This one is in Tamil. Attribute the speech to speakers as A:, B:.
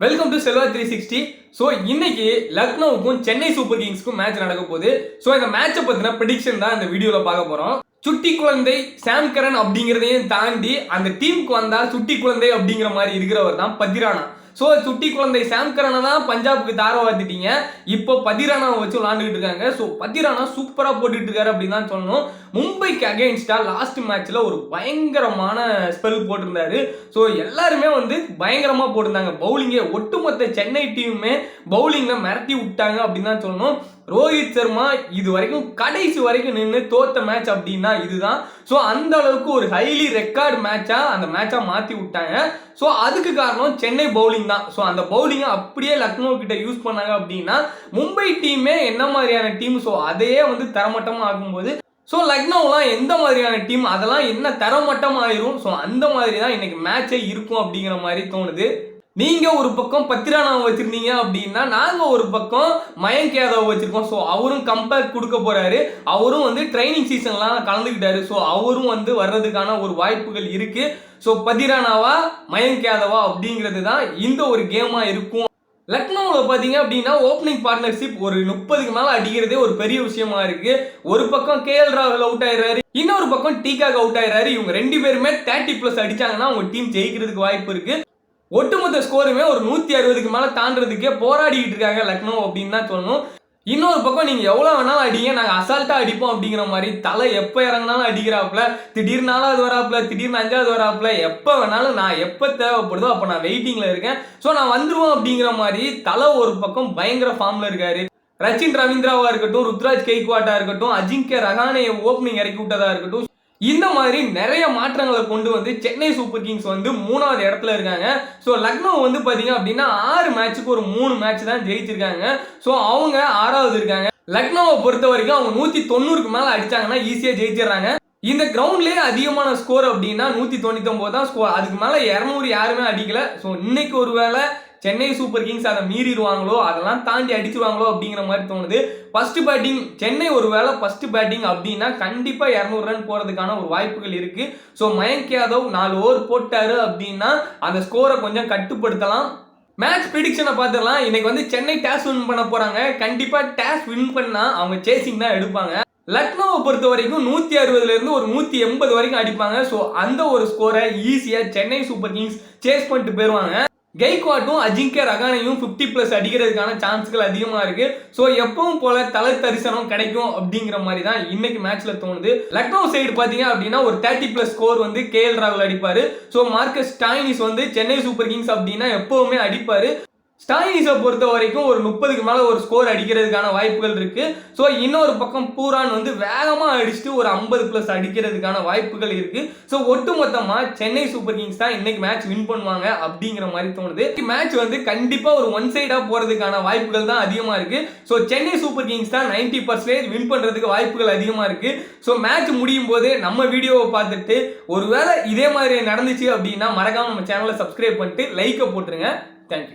A: Welcome to Selva three sixty so இன்னைக்கு லக்னோவுக்கும் சென்னை சூப்பர் கிங்ஸ்க்கும் மேட்ச் நடக்க போகுது. ஸோ இந்த மேட்சை பற்றின ப்ரிடிக்ஷன் தான் இந்த வீடியோவில் பார்க்க போகிறோம் சுட்டி குழந்தை சாம் கரன் அப்படிங்கிறதையும் தாண்டி அந்த டீமுக்கு வந்தால் சுட்டி குழந்தை அப்படிங்கிற மாதிரி இருக்கிறவர் தான் பத்திரானா ஸோ சுட்டி குழந்தை சாம் கரனை தான் பஞ்சாபுக்கு தார வாத்திட்டீங்க இப்போ பதிரானாவை வச்சு விளாண்டுக்கிட்டு இருக்காங்க. ஸோ பதிரானா சூப்பராக போட்டுட்டு இருக்காரு அப்படின்னு தான் சொல்லணும். மும்பைக்கு அகேன்ஸ்டாக லாஸ்ட் மேட்ச்சில் ஒரு பயங்கரமான ஸ்பெல் போட்டிருந்தாரு. ஸோ எல்லாருமே வந்து பயங்கரமாக போட்டிருந்தாங்க. பவுலிங்கே ஒட்டுமொத்த சென்னை டீமுமே பவுலிங்கில் மிரட்டி விட்டாங்க அப்படின்னு தான் சொல்லணும். ரோஹித் சர்மா இது வரைக்கும் கடைசி வரைக்கும் நின்று தோத்த மேட்ச் அப்படின்னா இதுதான். ஸோ அந்த அளவுக்கு ஒரு ஹைலி ரெக்கார்டு மேட்சாக அந்த மேட்சாக மாற்றி விட்டாங்க. ஸோ அதுக்கு காரணம் சென்னை பவுலிங் தான். ஸோ அந்த பவுலிங்கை அப்படியே லக்னோ கிட்ட யூஸ் பண்ணாங்க அப்படின்னா மும்பை டீமே என்ன மாதிரியான டீம் ஸோ அதையே வந்து தரமட்டமாக ஆகும்போது ஸோ லக்னோலாம் எந்த மாதிரியான டீம் அதெல்லாம் என்ன தரமட்டம் ஆயிரும் ஸோ அந்த மாதிரி தான் இன்னைக்கு மேட்சே இருக்கும் அப்படிங்கிற மாதிரி தோணுது. நீங்கள் ஒரு பக்கம் பத்திரானாவை வச்சுருந்தீங்க அப்படின்னா நாங்கள் ஒரு பக்கம் மயங்க் யாதவ் ஸோ அவரும் கம்பேக் கொடுக்க போகிறாரு அவரும் வந்து ட்ரைனிங் சீசன்லாம் கலந்துக்கிட்டாரு. ஸோ அவரும் வந்து வர்றதுக்கான ஒரு வாய்ப்புகள் இருக்குது ஸோ பதிரானாவா மயங்க் யாதவா அப்படிங்கிறது தான் இந்த ஒரு கேமாக இருக்கும். லக்னோவில் பார்த்தீங்க அப்படின்னா ஓப்பனிங் பார்ட்னர்ஷிப் ஒரு முப்பதுக்கு மேலே அடிக்கிறதே ஒரு பெரிய விஷயமா இருக்கு. ஒரு பக்கம் கேஎல் ராகுல் அவுட் ஆயிடுறாரு. இன்னொரு பக்கம் டீகாக் அவுட் ஆயிடுறாரு. இவங்க ரெண்டு பேருமே தேர்ட்டி ப்ளஸ் அடிச்சாங்கன்னா அவங்க டீம் ஜெயிக்கிறதுக்கு வாய்ப்பு இருக்கு. ஒட்டுமொத்த ஸ்கோருமே ஒரு நூற்றி அறுபதுக்கு மேலே தாண்டதுக்கே போராடிக்கிட்டு இருக்காங்க லக்னோ அப்படின்னு தான் சொல்லணும். இன்னொரு பக்கம் நீங்கள் எவ்வளோ வேணாலும் அடிங்க நாங்கள் அசால்ட்டாக அடிப்போம் அப்படிங்கிற மாதிரி தலை எப்போ இறங்கினாலும் அடிக்கிறாப்புல திடீர்னு நாலாவது வராப்புல திடீர்னு அஞ்சாவது வராப்புல எப்போ வேணாலும் நான் எப்போ தேவைப்படுதோ அப்போ நான் வெயிட்டிங்கில் இருக்கேன். ஸோ நான் வந்துருவோம் அப்படிங்கிற மாதிரி தலை ஒரு பக்கம் பயங்கர ஃபார்மில் இருக்காரு. ரச்சின் ரவீந்திராவா இருக்கட்டும் ருத்ராஜ் கெய்க்வாட்டா இருக்கட்டும் அஜிங்கே ரஹானே ஓப்பனிங் இறக்கி விட்டதா இருக்கட்டும் இந்த மாதிரி நிறைய மாற்றங்களை கொண்டு வந்து சென்னை சூப்பர் கிங்ஸ் வந்து மூணாவது இடத்துல இருக்காங்க. ஸோ லக்னோ வந்து பார்த்தீங்க அப்படின்னா ஆறு மேட்ச்சுக்கு ஒரு மூணு மேட்ச் தான் ஜெயிச்சிருக்காங்க. ஸோ அவங்க ஆறாவது இருக்காங்க. லக்னோவை பொறுத்த வரைக்கும் அவங்க நூற்றி தொண்ணூறுக்கு மேலே அடித்தாங்கன்னா ஈஸியாக ஜெயிச்சிடுறாங்க. இந்த கிரவுண்ட்லேயே அதிகமான ஸ்கோர் அப்படின்னா நூற்றி தொண்ணூத்தொம்பது தான் ஸ்கோர் அதுக்கு மேலே இரநூறு யாருமே அடிக்கல. ஸோ இன்னைக்கு ஒரு வேளை சென்னை சூப்பர் கிங்ஸ் அதை மீறிடுவாங்களோ அதெல்லாம் தாண்டி அடிச்சிருவாங்களோ அப்படிங்கிற மாதிரி தோணுது. ஃபர்ஸ்ட் பேட்டிங் சென்னை ஒரு வேளை ஃபர்ஸ்ட் பேட்டிங் அப்படின்னா கண்டிப்பாக இரநூறு ரன் போகிறதுக்கான ஒரு வாய்ப்புகள் இருக்கு. ஸோ மயங்க் யாதவ் நாலு ஓவர் போட்டார் அப்படின்னா அந்த ஸ்கோரை கொஞ்சம் கட்டுப்படுத்தலாம். மேட்ச் ப்ரிடிக்ஷனை பார்த்துடலாம். இன்னைக்கு வந்து சென்னை டேஸ் வின் பண்ண போகிறாங்க கண்டிப்பாக டேஸ் வின் பண்ணால் அவங்க சேசிங் தான் எடுப்பாங்க. லக்னோவை பொறுத்த வரைக்கும் நூற்றி அறுபதுலேருந்து ஒரு நூற்றி எண்பது வரைக்கும் அடிப்பாங்க. ஸோ அந்த ஒரு ஸ்கோரை ஈஸியாக சென்னை சூப்பர் கிங்ஸ் சேஸ் பண்ணிட்டு போயிடுவாங்க கெய்க்வாட்டும் அஜிங்கே ரகானையும் ஃபிஃப்டி ப்ளஸ் அடிக்கிறதுக்கான சான்ஸ்கள் அதிகமாக இருக்குது ஸோ எப்பவும் போல தலை தரிசனம் கிடைக்கும் அப்படிங்கிற மாதிரி தான் இன்னைக்கு மேட்ச்சில் தோணுது. லக்னோ சைடு பார்த்தீங்க அப்படின்னா ஒரு தேர்ட்டி ப்ளஸ் ஸ்கோர் வந்து கே எல் ராகுல் அடிப்பார். ஸோ மார்க்கஸ் டைனிஸ் வந்து சென்னை சூப்பர் கிங்ஸ் அப்படின்னா எப்பவுமே அடிப்பார். ஸ்டாலினிஸை பொறுத்த வரைக்கும் ஒரு முப்பதுக்கு மேலே ஒரு ஸ்கோர் அடிக்கிறதுக்கான வாய்ப்புகள் இருக்குது ஸோ இன்னொரு பக்கம் பூரான் வந்து வேகமாக அடிச்சுட்டு ஒரு ஐம்பது ப்ளஸ் அடிக்கிறதுக்கான வாய்ப்புகள் இருக்குது ஸோ ஒட்டுமொத்தமாக சென்னை சூப்பர் கிங்ஸ் தான் இன்னைக்கு மேட்ச் வின் பண்ணுவாங்க அப்படிங்கிற மாதிரி தோணுது. மேட்ச் வந்து கண்டிப்பாக ஒரு ஒன் சைடாக போகிறதுக்கான வாய்ப்புகள் தான் அதிகமாக இருக்குது ஸோ சென்னை சூப்பர் கிங்ஸ் தான் நைன்டி பர்சன்டேஜ் வின் பண்ணுறதுக்கு வாய்ப்புகள் அதிகமாக இருக்குது ஸோ மேட்ச் முடியும் போது நம்ம வீடியோவை பார்த்துட்டு ஒருவேளை இதே மாதிரி நடந்துச்சு அப்படின்னா மறக்காமல் நம்ம சேனலை சப்ஸ்கிரைப் பண்ணிட்டு லைக்கை போட்டுருங்க. தேங்க்யூ